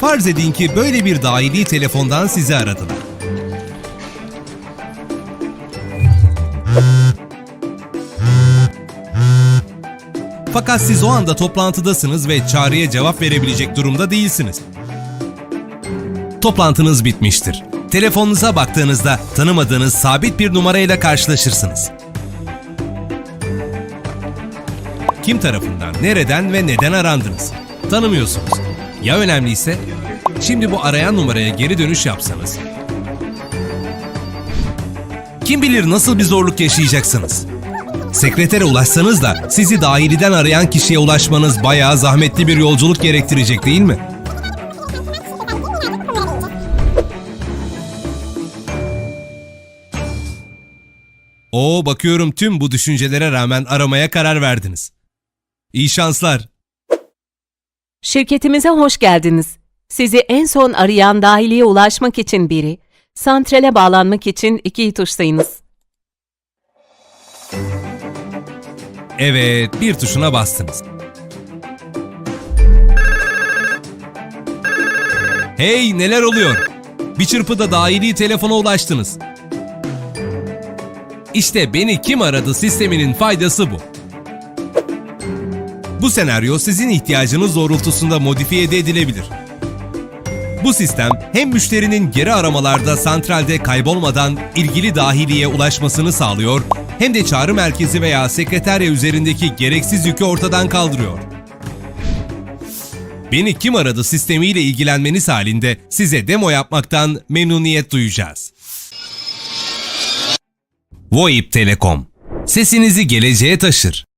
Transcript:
Farz edin ki böyle bir dahili telefondan sizi aradılar. Fakat siz o anda toplantıdasınız ve çağrıya cevap verebilecek durumda değilsiniz. Toplantınız bitmiştir. Telefonunuza baktığınızda tanımadığınız sabit bir numarayla karşılaşırsınız. Kim tarafından, nereden ve neden arandınız? Tanımıyorsunuz. Ya önemliyse? Şimdi bu arayan numaraya geri dönüş yapsanız. Kim bilir nasıl bir zorluk yaşayacaksınız? Sekretere ulaşsanız da sizi dahiliden arayan kişiye ulaşmanız bayağı zahmetli bir yolculuk gerektirecek değil mi? Oo bakıyorum tüm bu düşüncelere rağmen aramaya karar verdiniz. İyi şanslar. Şirketimize hoş geldiniz. Sizi en son arayan dahiliye ulaşmak için biri, santrale bağlanmak için iki tuşlayınız. Evet, bir tuşuna bastınız. Hey, neler oluyor? Bir çırpıda dahili telefona ulaştınız. İşte beni kim aradı sisteminin faydası bu. Bu senaryo sizin ihtiyacınız doğrultusunda modifiye edilebilir. Bu sistem hem müşterinin geri aramalarda santralde kaybolmadan ilgili dahiliye ulaşmasını sağlıyor, hem de çağrı merkezi veya sekreterya üzerindeki gereksiz yükü ortadan kaldırıyor. Beni kim aradı sistemiyle ilgilenmeniz halinde size demo yapmaktan memnuniyet duyacağız. VoIP Telekom Sesinizi geleceğe taşır.